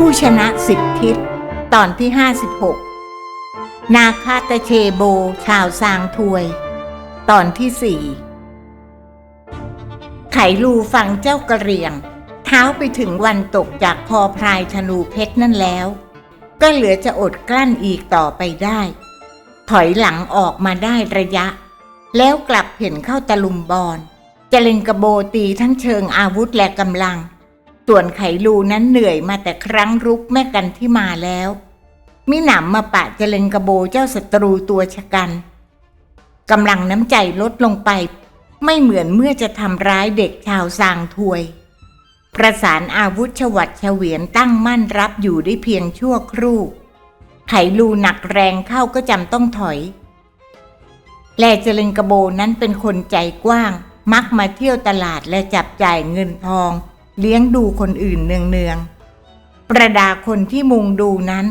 ผู้ชนะสิบทิศ ตอนที่ 56 นาคาตะเชโบ ชาวซางทวย ตอนที่สี่ไขลูฟังเจ้ากระเรียง เท้าไปถึงวันตกจากพอพรายธนูเพชรนั่นแล้ว ก็เหลือจะอดกลั้นอีกต่อไปได้ ถอยหลังออกมาได้ระยะ แล้วกลับเห็นเข้าตะลุมบอลจะเล็งกระโบตีทั้งเชิงอาวุธและกำลัง ส่วนไขลูนั้นเหนื่อยมาแต่ครั้งรุกแม่กันที่มาแล้วมิหนำมาปะเจะเล็งกระโบเจ้าศัตรูตัวชะกันกำลังน้ำใจลดลงไป ไม่เหมือนเมื่อจะทำร้ายเด็กชาวซางทวย ประสานอาวุธฉวัดเฉวียนตั้งมั่นรับอยู่ได้เพียงชั่วครู่ไขลูหนักแรงเข้าก็จำต้องถอย แลเจริญกระโบนั้นเป็นคนใจกว้าง มักมาเที่ยวตลาดและจับจ่ายเงินทอง เลี้ยงดูคนอื่นเนืองๆประดาคนที่มุงดูนั้น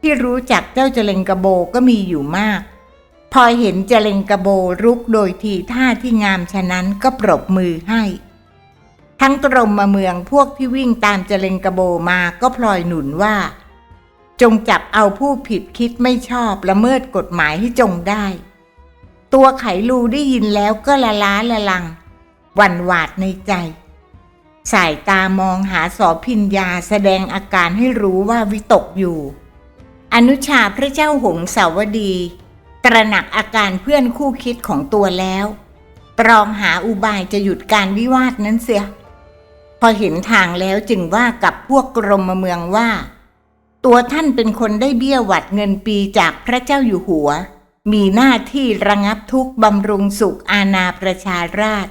ที่รู้จักเจ้าเจริญกระโบก็มีอยู่มาก พอเห็นเจริญกระโบรุกโดยทีท่าที่งามฉะนั้นก็ปรบมือให้ ทั้งกรมมาเมืองพวกที่วิ่งตามเจริญกระโบมาก็พลอยหนุนว่า จงจับเอาผู้ผิดคิดไม่ชอบละเมิดกฎหมายให้จงได้ ตัวไขลูได้ยินแล้วก็ละล้าละลังหวั่นหวาดในใจ สายตามองหาสอพิญญาแสดงอาการให้รู้ว่าวิตกอยู่ อนุชาพระเจ้าหงสาวดี ตระหนักอาการเพื่อนคู่คิดของตัวแล้ว ตรองหาอุบายจะหยุดการวิวาทนั้นเสีย พอเห็นทางแล้วจึงว่ากับพวกกรมเมืองว่า ตัวท่านเป็นคนได้เบี้ยหวัดเงินปีจากพระเจ้าอยู่หัว มีหน้าที่ระงับทุกข์บำรุงสุขอาณาประชาราช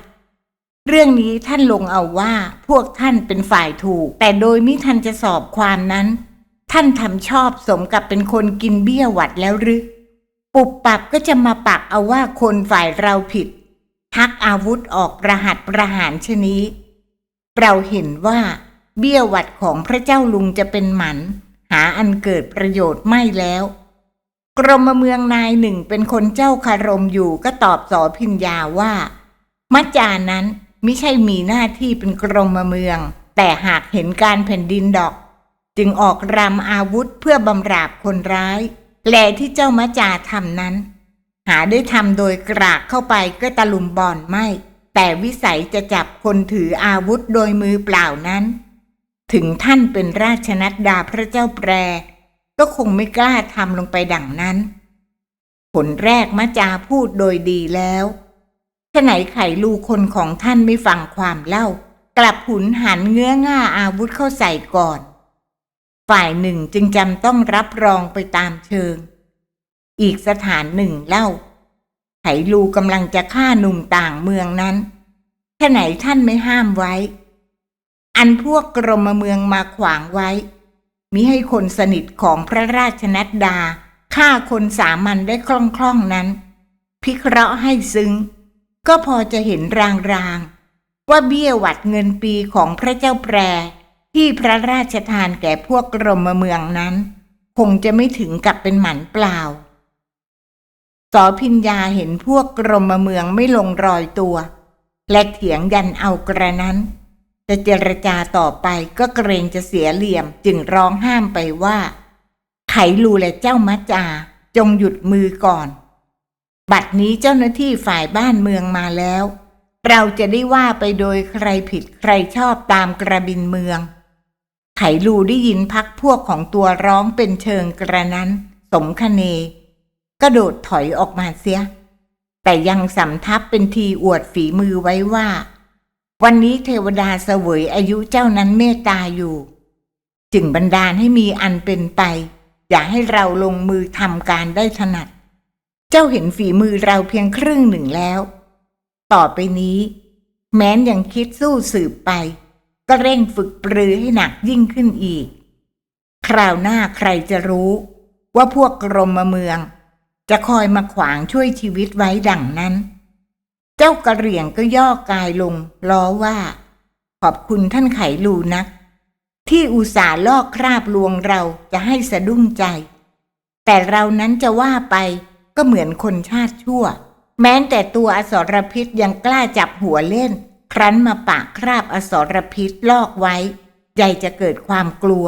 เรื่องนี้ท่านลงเอาว่าพวกท่านเป็นฝ่ายถูก แต่โดยมิทันจะสอบความนั้น ท่านทำชอบสมกับเป็นคนกินเบี้ยหวัดแล้วหรือปุบปับก็จะมาปักเอาว่าคนฝ่ายเราผิดทักอาวุธออกประหัตประหารชนี้ เราเห็นว่า เบี้ยหวัดของพระเจ้าลุงจะเป็นหมัน หาอันเกิดประโยชน์ไม่แล้ว กรมเมืองนายหนึ่งเป็นคนเจ้าคารมอยู่ก็ตอบสอพิญญาว่า มัจจานั้น ม่ใช่มีหน้าที่เป็นกรมเมือง แต่หากเห็นการแผ่นดินดอก จึงออกรำอาวุธเพื่อบำราบคนร้าย แลที่เจ้ามัจจาทำนั้น หาได้ทำโดยกรากเข้าไปก็ตะลุมบอนไม่ แต่วิสัยจะจับคนถืออาวุธโดยมือเปล่านั้น ถึงท่านเป็นราชนัดดาพระเจ้าแปร ก็คงไม่กล้าทำลงไปดังนั้น ผลแรกมัจจาพูดโดยดีแล้ว ฉไหนไข่ลูคนของท่านไม่ฟังความเล่า กลับหุนหันเงื้อง่าอาวุธเข้าใส่ก่อน ฝ่ายหนึ่งจึงจำต้องรับรองไปตามเชิง อีกสถานหนึ่งเล่า ไขลูกำลังจะฆ่าหนุ่มต่างเมืองนั้นฉไหนท่านไม่ห้ามไว้ อันพวกกรมเมืองมาขวางไว้ มิให้คนสนิทของพระราชนัดดาฆ่าคนสามัญได้คล่องๆนั้น พิเคราะห์ให้ซึ้ง ก็พอจะเห็นรางๆ ว่าเบี้ยหวัดเงินปีของพระเจ้าแปร ที่พระราชทานแก่พวกกรมเมืองนั้น คงจะไม่ถึงกับเป็นหมันเปล่าสอพิญญาเห็นพวกกรมเมืองไม่ลงรอยตัว และเถียงยันเอากระนั้น จะเจรจาต่อไปก็เกรงจะเสียเหลี่ยมจึงร้องห้ามไปว่า ไขลูและเจ้ามัจจา จงหยุดมือก่อน บัดนี้เจ้าหน้าที่ฝ่ายบ้านเมืองมาแล้ว เราจะได้ว่าไปโดยใครผิดใครชอบตามกระบินเมือง ไขลูได้ยินพักพวกของตัวร้องเป็นเชิงกระนั้น สมคเน กระโดดถอยออกมาเสีย แต่ยังสำทับเป็นทีอวดฝีมือไว้ว่า วันนี้เทวดาเสวยอายุเจ้านั้นเมตตาอยู่ จึงบันดาลให้มีอันเป็นไป อย่าให้เราลงมือทำการได้ถนัด เจ้าเห็นฝีมือเราเพียงครึ่งหนึ่งแล้ว ต่อไปนี้ แม้นยังคิดสู้สืบไป ก็เร่งฝึกปรือให้หนักยิ่งขึ้นอีก คราวหน้าใครจะรู้ว่าพวกกรมเมือง จะคอยมาขวางช่วยชีวิตไว้ดังนั้น เจ้ากระเหรี่ยงก็ย่อกายลง ล้อว่า ขอบคุณท่านไขลูนัก ที่อุตส่าห์ลอกคราบลวงเราจะให้สะดุ้งใจ แต่เรานั้นจะว่าไป ก็เหมือนคนชาติชั่ว แม้แต่ตัวอสรพิษยังกล้าจับหัวเล่น ครั้นมาปากคราบอสรพิษลอกไว้ ใจจะเกิดความกลัว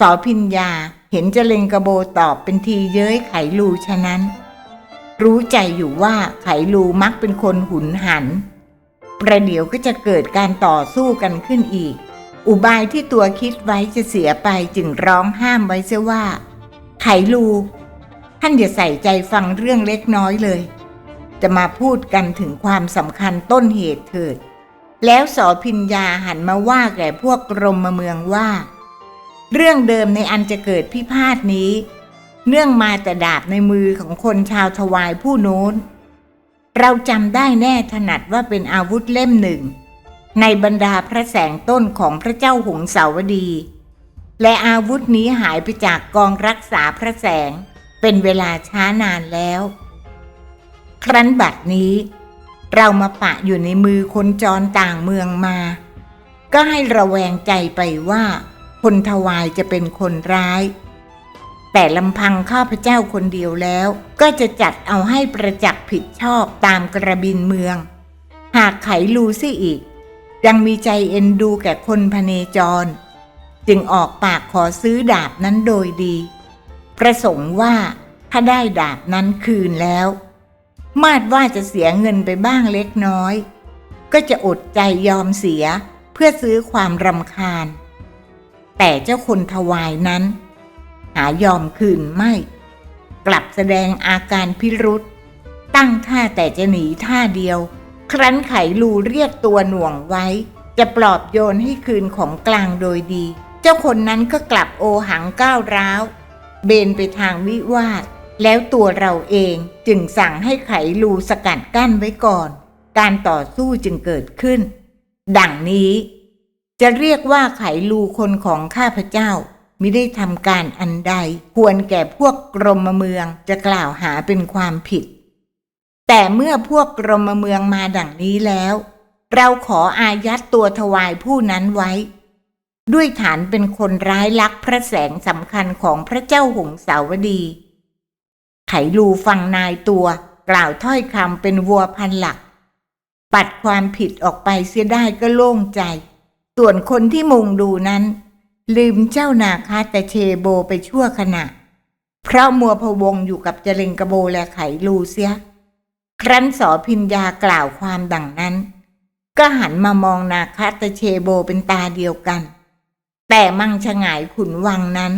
สอพิญญาเห็นเจเลงกระโบตอบเป็นทีเย้ยไขลูฉะนั้น รู้ใจอยู่ว่าไขลูมักเป็นคนหุนหัน ประเดี๋ยวก็จะเกิดการต่อสู้กันขึ้นอีก อุบายที่ตัวคิดไว้จะเสียไปจึงร้องห้ามไว้เสียว่า ไขลู ท่านอย่าใส่ใจฟังเรื่องเล็กน้อยเลย จะมาพูดกันถึงความสำคัญต้นเหตุเถิด แล้วสอพิญญาหันมาว่าแก่พวกกรมเมืองว่า เรื่องเดิมในอันจะเกิดพิพาทนี้ เนื่องมาแต่ดาบในมือของคนชาวทวายผู้โน้น เราจำได้แน่ถนัดว่าเป็นอาวุธเล่มหนึ่ง ในบรรดาพระแสงต้นของพระเจ้าหงสาวดี และอาวุธนี้หายไปจากกองรักษาพระแสง เป็นเวลาช้านานแล้ว ครั้นบัดนี้ เรามาปะอยู่ในมือคนจรต่างเมืองมา ก็ให้ระแวงใจไปว่า คนทวายจะเป็นคนร้าย แต่ลำพังข้าพเจ้าคนเดียวแล้ว ก็จะจัดเอาให้ประจักษ์ผิดชอบตามกระบินเมือง หากไขลูซิอีก ยังมีใจเอ็นดูแก่คนพเนจร จึงออกปากขอซื้อดาบนั้นโดยดี ประสงค์ว่าถ้าได้ดาบนั้นคืนแล้ว มาดว่าจะเสียเงินไปบ้างเล็กน้อย ก็จะอดใจยอมเสียเพื่อซื้อความรำคาญ แต่เจ้าคนถวายนั้น หายอมคืนไม่ กลับแสดงอาการพิรุษตั้งท่าแต่จะหนีท่าเดียว ครั้นไขลูเรียกตัวหน่วงไว้ จะปลอบโยนให้คืนของกลางโดยดี เจ้าคนนั้นก็กลับโอหังก้าวร้าว เบนไปทางวิวาท แล้วตัวเราเองจึงสั่งให้ไขลูสกัดกั้นไว้ก่อน การต่อสู้จึงเกิดขึ้น ดังนี้ จะเรียกว่าไขลูคนของข้าพเจ้ามิได้ทำการอันใด ควรแก่พวกกรมเมืองจะกล่าวหาเป็นความผิด แต่เมื่อพวกกรมเมืองมาดังนี้แล้ว เราขออายัดตัวถวายผู้นั้นไว้ ด้วยฐานเป็นคนร้ายลักพระแสงสำคัญของพระเจ้าหงสาวดี ไขลูฟังนายตัว กล่าวถ้อยคำเป็นวัวพันหลัก ปัดความผิดออกไปเสียได้ก็โล่งใจ ส่วนคนที่มุงดูนั้น ลืมเจ้านาคาแต่เชโบไปชั่วขณะ เพราะมัวพะวงอยู่กับเจเลงกระโบและไขลูเสีย ครั้นสอพิญญากล่าวความดังนั้น ก็หันมามองนาคาตะเชโบเป็นตาเดียวกัน แต่มังชะงายขุนวังนั้น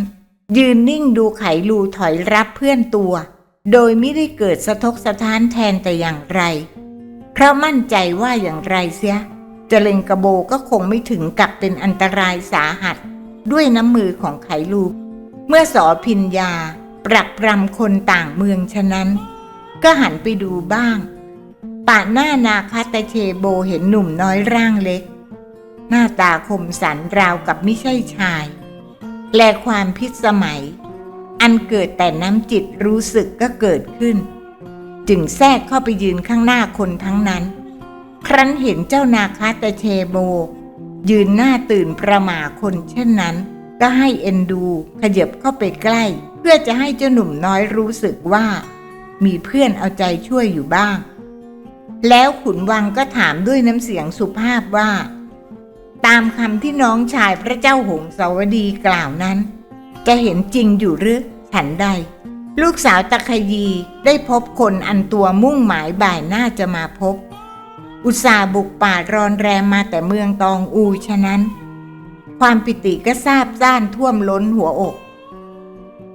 ยืนนิ่งดูไขลูถอยรับเพื่อนตัว โดยไม่ได้เกิดสะทกสะท้านแทนแต่อย่างไร เพราะมั่นใจว่าอย่างไรเสียเจเลงกระโบก็คงไม่ถึงกับเป็นอันตรายสาหัส ด้วยน้ำมือของไขลู เมื่อสอพิญญา ปรักปรำคนต่างเมืองฉะนั้น ก็หันไปดูบ้างป่าหน้านาคาตะเชโบเห็นหนุ่มน้อยร่างเล็ก หน้าตาคมสันราวกับไม่ใช่ชาย แลความพิสมัย อันเกิดแต่น้ำจิตรู้สึกก็เกิดขึ้น จึงแทรกเข้าไปยืนข้างหน้าคนทั้งนั้น ครั้นเห็นเจ้านาคาตะเชโบ ยืนหน้าตื่นประหม่าคนเช่นนั้น ก็ให้เอ็นดูขยับเข้าไปใกล้ เพื่อจะให้เจ้าหนุ่มน้อยรู้สึกว่า มีเพื่อนเอาใจช่วยอยู่บ้าง แล้วขุนวังก็ถามด้วยน้ำเสียงสุภาพว่า ตามคำที่น้องชายพระเจ้าหงสาวดีกล่าวนั้น จะเห็นจริงอยู่หรือฉันใด ลูกสาวตะคยีได้พบคนอันตัวมุ่งหมายบ่ายหน้าจะมาพบ อุตสาบุกป่ารอนแรมมาแต่เมืองตองอูฉะนั้น ความปิติก็ซาบซ่านท่วมล้นหัวอก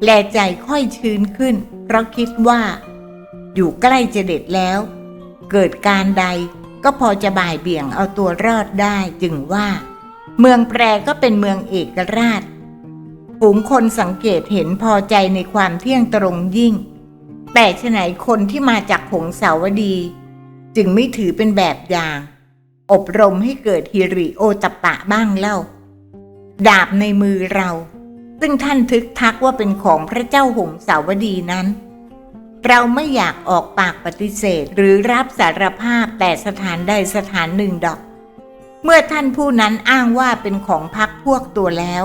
แลใจค่อยชื้นขึ้น เพราะคิดว่า อยู่ใกล้จะเด็ดแล้ว เกิดการใด ก็พอจะบ่ายเบี่ยงเอาตัวรอดได้จึงว่า เมืองแปรก็เป็นเมืองเอกราชฝูงคนสังเกตเห็นพอใจในความเที่ยงตรงยิ่ง แต่ฉไหนคนที่มาจากผงสาวดี จึงไม่ถือเป็นแบบอย่าง อบรมให้เกิดฮิริโอตปปะบ้างเล่า ดาบในมือเรา ซึ่งท่านทึกทักว่าเป็นของพระเจ้าหงสาวดีนั้น เราไม่อยากออกปากปฏิเสธหรือรับสารภาพแต่สถานใดสถานหนึ่งดอก เมื่อท่านผู้นั้นอ้างว่าเป็นของพักพวกตัวแล้ว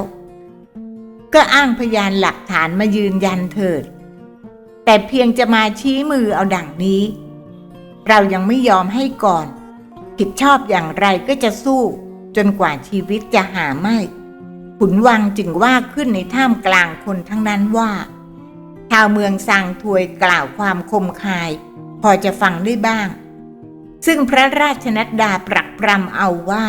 ก็อ้างพยานหลักฐานมายืนยันเถิด แต่เพียงจะมาชี้มือเอาดังนี้ เรายังไม่ยอมให้ก่อน ผิดชอบอย่างไรก็จะสู้ จนกว่าชีวิตจะหาไม่ ขุนวังจึงว่าขึ้นในท่ามกลางคนทั้งนั้นว่า ชาวเมืองสังถวยกล่าวความคมคาย พอจะฟังได้บ้าง ซึ่งพระราชนัดดาปรักปรำเอาว่า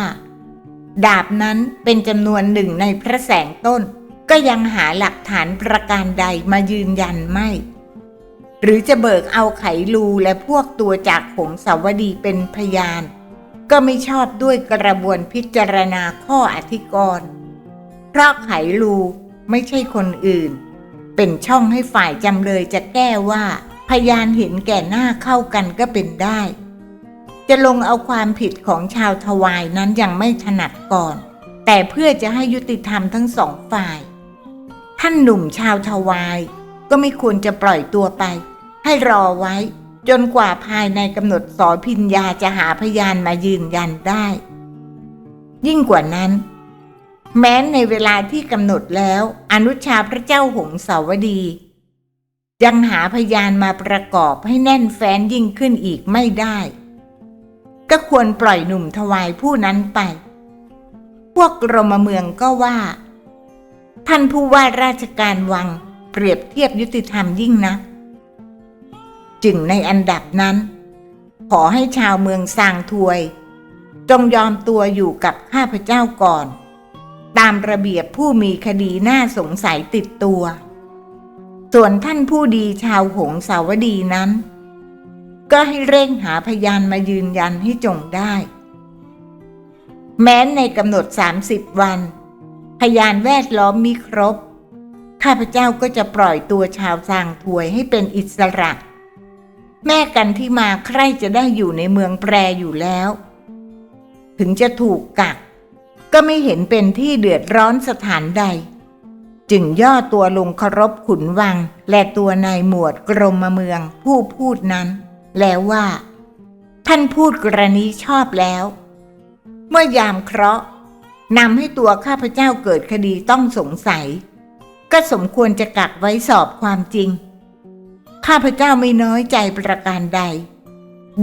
ดาบนั้นเป็นจำนวนหนึ่งในพระแสงต้น ก็ยังหาหลักฐานประการใดมายืนยันไม่ หรือจะเบิกเอาไขลูและพวกตัวจากหงสาวดีเป็นพยาน ก็ไม่ชอบด้วยกระบวนพิจารณาข้ออธิกรณ์เพราะไขลูไม่ใช่คนอื่น เป็นช่องให้ฝ่ายจำเลยจะแก้ว่า พยานเห็นแก่หน้าเข้ากันก็เป็นได้ จะลงเอาความผิดของชาวทวายนั้นยังไม่ถนัดก่อน แต่เพื่อจะให้ยุติธรรมทั้งสองฝ่าย ท่านหนุ่มชาวทวายก็ไม่ควรจะปล่อยตัวไป ให้รอไว้ จนกว่าภายในกำหนดสอพิญญาจะหาพยานมายืนยันได้ ยิ่งกว่านั้น แม้ในเวลาที่กำหนดแล้ว อนุชาพระเจ้าหงสาวดี ยังหาพยานมาประกอบให้แน่นแฟ้นยิ่งขึ้นอีกไม่ได้ ก็ควรปล่อยหนุ่มทวายผู้นั้นไป พวกกรมเมืองก็ว่า ท่านผู้ว่าราชการวังเปรียบเทียบยุติธรรมยิ่งนะ จึงในอันดับนั้น ขอให้ชาวเมืองสางถวย จงยอมตัวอยู่กับข้าพเจ้าก่อน ตามระเบียบผู้มีคดีน่าสงสัยติดตัว ส่วนท่านผู้ดีชาวหงสาวดีนั้น ก็ให้เร่งหาพยานมายืนยันให้จงได้ แม้ในกำหนด 30 วัน พยานแวดล้อมมีครบ ข้าพเจ้าก็จะปล่อยตัวชาวซางถวยให้เป็นอิสระ แม่กันที่มาใครจะได้อยู่ในเมืองแปรอยู่แล้ว ถึงจะถูกกัก ก็ไม่เห็นเป็นที่เดือดร้อนสถานใด จึงย่อตัวลงเคารพขุนวัง และตัวนายหมวดกรมเมือง ผู้พูดนั้น แล้วว่า ท่านพูดกรณีชอบแล้ว เมื่อยามเคราะห์นำให้ตัวข้าพเจ้าเกิดคดีต้องสงสัย ก็สมควรจะกักไว้สอบความจริง ข้าพเจ้าไม่น้อยใจประการใด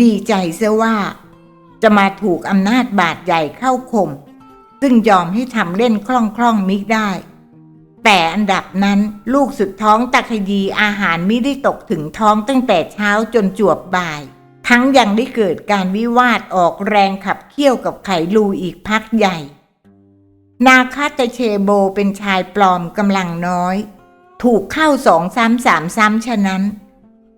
ดีใจเสียว่า จะมาถูกอำนาจบาดใหญ่เข้าข่ม ซึ่งยอมให้ทำเล่นคล่องๆมิได้ แต่อันดับนั้นลูกสุดท้องตะคยีอาหารมิได้ตกถึงท้องตั้งแต่เช้าจนจวบบ่าย ทั้งยังได้เกิดการวิวาทออกแรงขับเคี่ยวกับไขลูอีกพักใหญ่ นาคาตเชโบเป็นชายปลอมกำลังน้อย ถูกเข้าสองซ้ำสามซ้ำฉะนั้น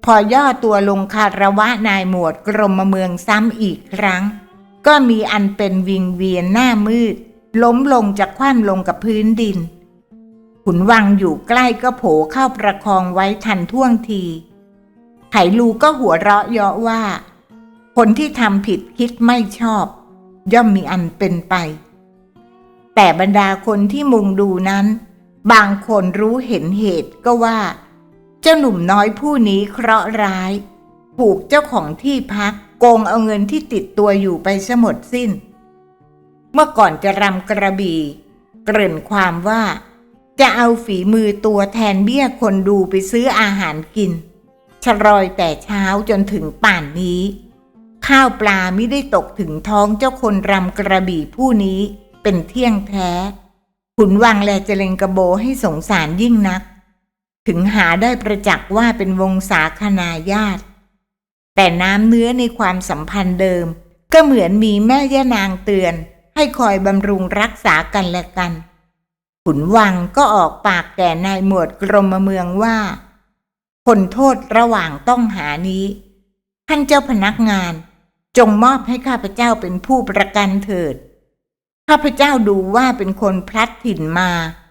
พอย่อตัวลงคารวะนายหมวดกรมเมืองซ้ำอีกครั้งก็มีอันเป็นวิงเวียนหน้ามืด ล้มลงจากคว่ำลงกับพื้นดิน ขุนวังอยู่ใกล้ก็โผเข้าประคองไว้ทันท่วงที ไขลูก็หัวเราะเยาะว่า คนที่ทำผิดคิดไม่ชอบ ย่อมมีอันเป็นไป แต่บรรดาคนที่มุงดูนั้น บางคนรู้เห็นเหตุก็ว่า เจ้าหนุ่มน้อยผู้นี้เคราะห์ร้าย ผูกเจ้าของที่พักโกงเอาเงินที่ติดตัวอยู่ไปซะหมดสิ้น เมื่อก่อนจะรำกระบี่ เกริ่นความว่า จะเอาฝีมือตัวแทนเบี้ยคนดูไปซื้ออาหารกิน ชรอยแต่เช้าจนถึงป่านนี้ ข้าวปลาไม่ได้ตกถึงท้องเจ้าคนรำกระบี่ผู้นี้เป็นเที่ยงแท้ ขุนวังแลเจริญกระโบให้สงสารยิ่งนัก ถึงหาได้ประจักษ์ว่าเป็นวงศาคณาญาติ แต่น้ำเนื้อในความสัมพันธ์เดิม ก็เหมือนมีแม่ย่านางเตือน ให้คอยบำรุงรักษากันและกัน ขุนวังก็ออกปากแก่นายหมวดกรมเมืองว่าผลโทษระหว่างต้องหานี้ ท่านเจ้าพนักงานจงมอบให้ข้าพเจ้าเป็นผู้ประกันเถิด ข้าพเจ้าดูว่าเป็นคนพลัดถิ่นมา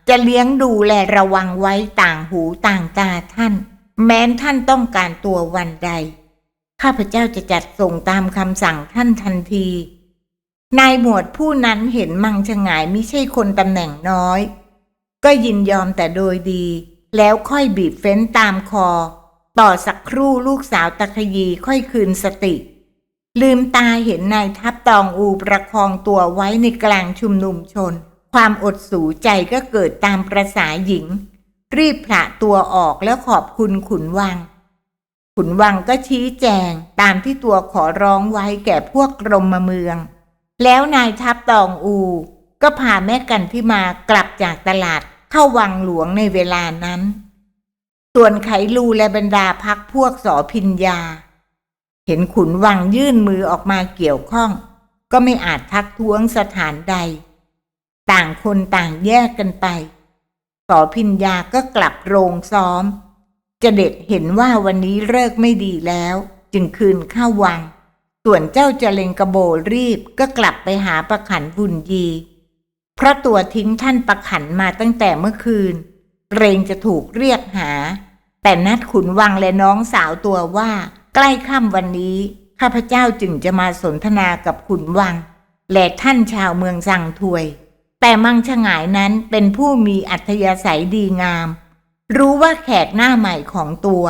จะเลี้ยงดูแลระวังไว้ต่างหูต่างตาท่าน แม้นท่านต้องการตัววันใด ข้าพเจ้าจะจัดส่งตามคำสั่งท่านทันที นายหมวดผู้นั้นเห็นมังชงายไม่ใช่คนตำแหน่งน้อย ก็ยินยอมแต่โดยดี แล้วค่อยบีบเฟ้นตามคอ ต่อสักครู่ลูกสาวตะคยีค่อยคืนสติ ลืมตาเห็นนายทัพตองอูประคองตัวไว้ในกลางชุมนุมชน ความอดสูใจก็เกิดตามประษาหญิง รีบผละตัวออกแล้วขอบคุณขุนวังขุนวังก็ชี้แจงตามที่ตัวขอร้องไว้แก่พวกกรมเมือง แล้วนายทัพตองอู ก็พาแม่กันที่มากลับจากตลาดเข้าวังหลวงในเวลานั้น ส่วนไขลูและบรรดาพักพวกสอพิญญาเห็นขุนวังยื่นมือออกมาเกี่ยวข้อง ก็ไม่อาจทักท้วงสถานใด ต่างคนต่างแยกกันไปสอพิญญาก็กลับโรงซ้อม จะเด็ดเห็นว่าวันนี้เลิกไม่ดีแล้ว จึงคืนเข้าวัง ส่วนเจ้าเจเลงกระโบรีบก็กลับไปหาประขันบุญยี เพราะตัวทิ้งท่านประขันมาตั้งแต่เมื่อคืน เกรงจะถูกเรียกหา แต่นัดขุนวังและน้องสาวตัวว่า ใกล้ค่ำวันนี้ ข้าพเจ้าจึงจะมาสนทนากับขุนวัง และท่านชาวเมืองสังถวย แต่มังฉงายนั้นเป็นผู้มีอัธยาศัยดีงาม รู้ว่าแขกหน้าใหม่ของตัว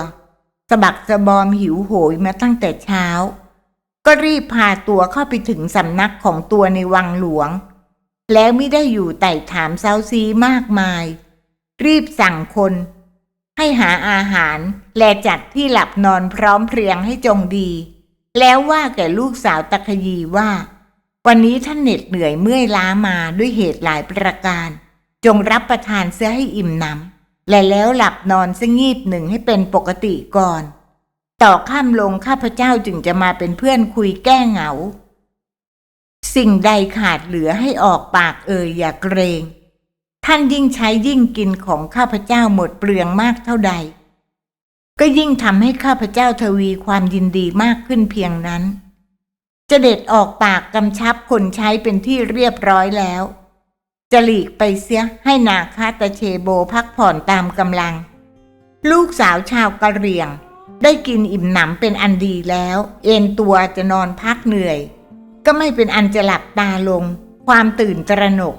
สะบักสะบอมหิวโหยมาตั้งแต่เช้า ก็รีบพาตัวเข้าไปถึงสำนักของตัวในวังหลวง แล้วไม่ได้อยู่ไต่ถามเซาซีมากมาย รีบสั่งคน ให้หาอาหารและจัดที่หลับนอนพร้อมเพรียงให้จงดี แล้วว่าแก่ลูกสาวตะคยีว่า วันนี้ท่านเหน็ดเหนื่อยเมื่อยล้ามาด้วยเหตุหลายประการ จงรับประทานเสื้อให้อิ่มหนำและแล้วหลับนอนสงีบหนึ่งให้เป็นปกติก่อน ต่อข้ามลงข้าพเจ้าจึงจะมาเป็นเพื่อนคุยแก้เหงา สิ่งใดขาดเหลือให้ออกปากเอ่ยอย่าเกรง ท่านยิ่งใช้ยิ่งกินของข้าพเจ้าหมดเปลืองมากเท่าใด ก็ยิ่งทำให้ข้าพเจ้าทวีความยินดีมากขึ้นเพียงนั้นจะเด็ดออกปากกำชับคนใช้เป็นที่เรียบร้อยแล้ว จะหลีกไปเสียให้นาคาตาเชโบพักผ่อนตามกำลัง ลูกสาวชาวกะเหรี่ยง ได้กินอิ่มหนำเป็นอันดีแล้ว เอนตัวจะนอนพักเหนื่อย ก็ไม่เป็นอันจะหลับตาลง ความตื่นตระหนก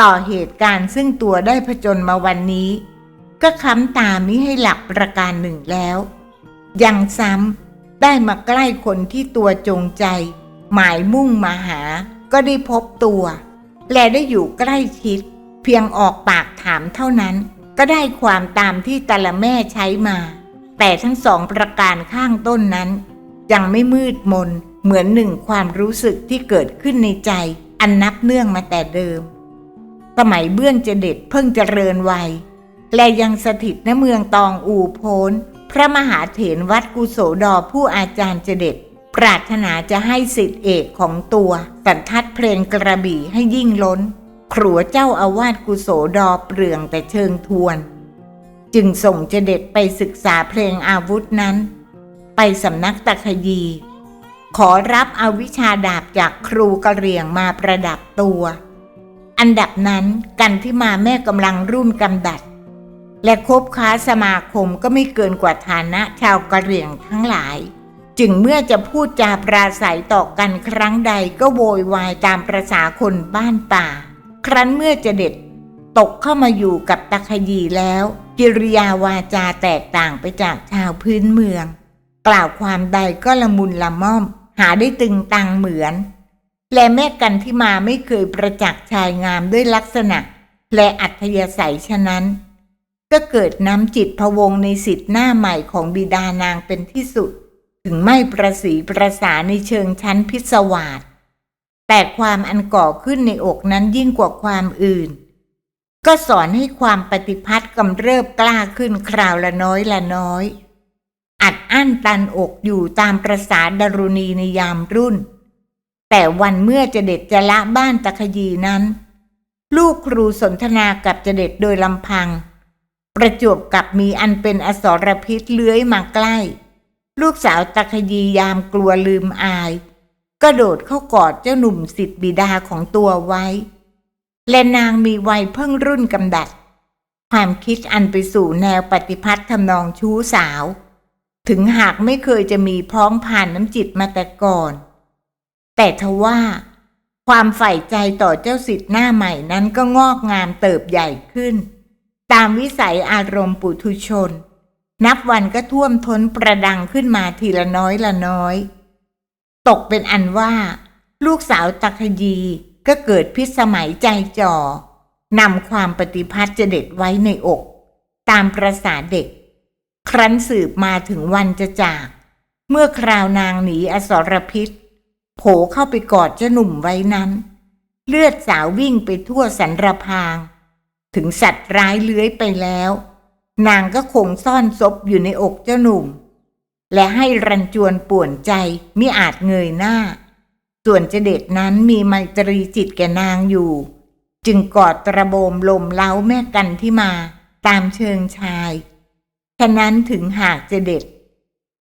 ต่อเหตุการณ์ซึ่งตัวได้ผจญมาวันนี้ ก็ค้ำตามิให้หลับประการหนึ่งแล้ว ยังซ้ำได้มาใกล้คนที่ตัวจงใจ หมายมุ่งมาหา ก็ได้พบตัว และได้อยู่ใกล้ชิด เพียงออกปากถามเท่านั้น ก็ได้ความตามที่ต่ละแม่ใช้มา แต่ทั้งสองประการข้างต้นนั้น ยังไม่มืดมนเหมือนหนึ่งความรู้สึกที่เกิดขึ้นในใจ อันนับเนื่องมาแต่เดิม สมัยเบื้องเจเด็ดเพิ่งเจริญวัย และยังสถิตณเมืองตองอูโพนพระมหาเถรวัดกุโสดอผู้อาจารย์เจเด็ดปรารถนาจะให้สิทธิเอกของตัว สันทัดเพลงกระบี่ให้ยิ่งล้น ครัวเจ้าอาวาสกุโสดอเปลืองแต่เชิงทวน จึงส่งเจเด็ดไปศึกษาเพลงอาวุธนั้น ไปสำนักตะคยี ขอรับเอาวิชาดาบจากครูกระเหรี่ยงมาประดับตัว อันดับนั้นกันที่มาแม่กำลังรุ่นกำดัด และคบค้าสมาคมก็ไม่เกินกว่าฐานะชาวกระเหรี่ยงทั้งหลาย จึงเมื่อจะพูดจาปราศัยต่อกันครั้งใดก็โวยวายตามประษาคนบ้านป่า ครั้นเมื่อจะเด็ด ตกเข้ามาอยู่กับตะคยีแล้ว กิริยาวาจาแตกต่างไปจากชาวพื้นเมือง กล่าวความใดก็ละมุนละม่อม หาได้ตึงตังเหมือน และแม่กันที่มาไม่เคยประจักษ์ชายงามด้วยลักษณะ และอัธยาศัยฉะนั้น ก็เกิดน้ำจิตพะวงในสิทธิหน้าใหม่ของบิดานางเป็นที่สุด ถึงไม่ประสีประสาในเชิงชั้นพิศวาสแต่ความอันก่อขึ้นในอกนั้นยิ่งกว่าความอื่น ก็สอนให้ความปฏิพัติกำเริบกล้าขึ้นคราวละน้อยละน้อย อัดอั้นตันอกอยู่ตามประสาดารุณีในยามรุ่น แต่วันเมื่อจะเด็ดจะละบ้านตะคยีนั้น ลูกครูสนทนากับจะเด็ดโดยลำพัง ประจวบกับมีอันเป็นอสรพิษเลื้อยมาใกล้ ลูกสาวตะคยียามกลัวลืมอายก็โดดเข้ากอดเจ้าหนุ่มสิทธิบิดาของตัวไว้ และนางมีวัยเพิ่งรุ่นกำดัด ความคิดอันไปสู่แนวปฏิพัติทำนองชู้สาว ถึงหากไม่เคยจะมีพ้องผ่านน้ำจิตมาแต่ก่อน แต่ทว่า ความใฝ่ใจต่อเจ้าสิทธิ์หน้าใหม่นั้นก็งอกงามเติบใหญ่ขึ้น ตามวิสัยอารมณ์ปุถุชน นับวันก็ท่วมท้นประดังขึ้นมาทีละน้อยละน้อย ตกเป็นอันว่า ลูกสาวตะคยี ก็เกิดพิสมัยใจจ่อนำความปฏิพัทธ์เจเด็ดไว้ในอก ตามประษาเด็ก ครั้นสืบมาถึงวันจะจาก เมื่อคราวนางหนีอสรพิษ โผเข้าไปกอดเจ้าหนุ่มไว้นั้น เลือดสาววิ่งไปทั่วสันรพาง ถึงสัตว์ร้ายเลื้อยไปแล้ว นางก็คงซ่อนศพอยู่ในอกเจ้าหนุ่ม และให้รันจวนป่วนใจมิอาจเงยหน้า ส่วนเจเด็ดนั้นมีไมตรีจิตแก่นางอยู่ จึงกอดตระโบมลมเล้าแม่กันที่มาตามเชิงชาย ฉะนั้นถึงหากเจเด็ด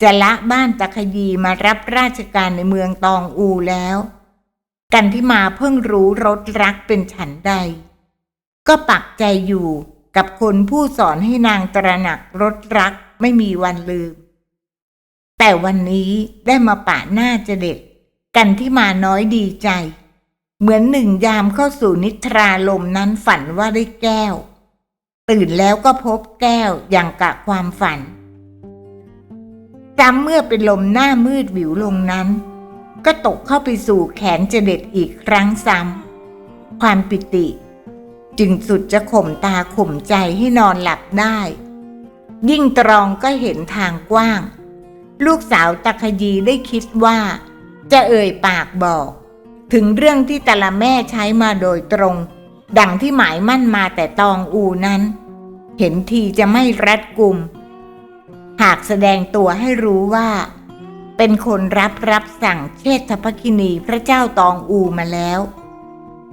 จะละบ้านตะขยีมารับราชการในเมืองตองอูแล้ว กันที่มาเพิ่งรู้รสรักเป็นฉันใด ก็ปักใจอยู่กับคนผู้สอนให้นางตระหนักรสรักไม่มีวันลืม แต่วันนี้ได้มาปะหน้าเจเด็ด กันที่มาน้อยดีใจ เหมือนหนึ่งยามเข้าสู่นิทราลมนั้นฝันว่าได้แก้ว ตื่นแล้วก็พบแก้วอย่างกะความฝันจำเมื่อเป็นลมหน้ามืดวิวลงนั้น ก็ตกเข้าไปสู่แขนเจเด็ดอีกครั้งซ้ำความปิติ จึงสุดจะข่มตาข่มใจให้นอนหลับได้ ยิ่งตรองก็เห็นทางกว้าง ลูกสาวตะขยีได้คิดว่า จะเอ่ยปากบอก ถึงเรื่องที่แต่ละแม่ใช้มาโดยตรง ดังที่หมายมั่นมาแต่ตองอูนั้น เห็นทีจะไม่รัดกุม หากแสดงตัวให้รู้ว่า เป็นคนรับรับสั่งเชษฐภคินีพระเจ้าตองอูมาแล้ว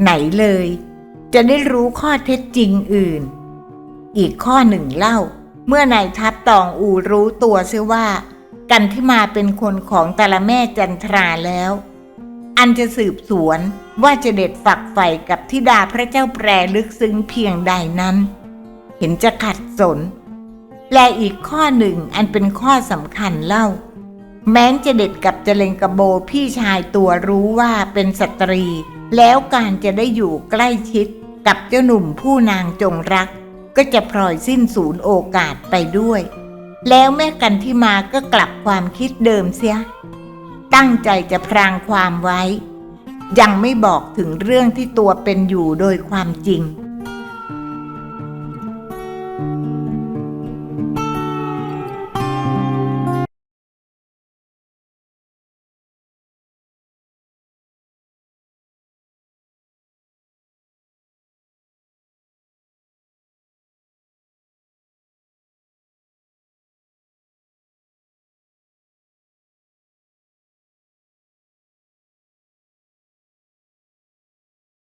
ไหนเลย จะได้รู้ข้อเท็จจริงอื่น อีกข้อหนึ่งเล่า เมื่อนายทัพตองอูรู้ตัวเสียว่า กันที่มาเป็นคนของแต่ละแม่จันทราแล้ว อันจะสืบสวนว่าจะเด็ดฝักใฝ่กับทิดาพระเจ้าแปรลึกซึ้งเพียงใดนั้น เห็นจะขัดสน และอีกข้อหนึ่งอันเป็นข้อสำคัญเล่า แม้นจะเด็ดกับเจเลงกระโบพี่ชายตัวรู้ว่าเป็นสตรี แล้วการจะได้อยู่ใกล้ชิดกับเจ้าหนุ่มผู้นางจงรัก ก็จะพลอยสิ้นสูญโอกาสไปด้วย แล้วแม่กันที่มาก็กลับความคิดเดิมเสีย ตั้งใจจะพรางความไว้ ยังไม่บอกถึงเรื่องที่ตัวเป็นอยู่โดยความจริง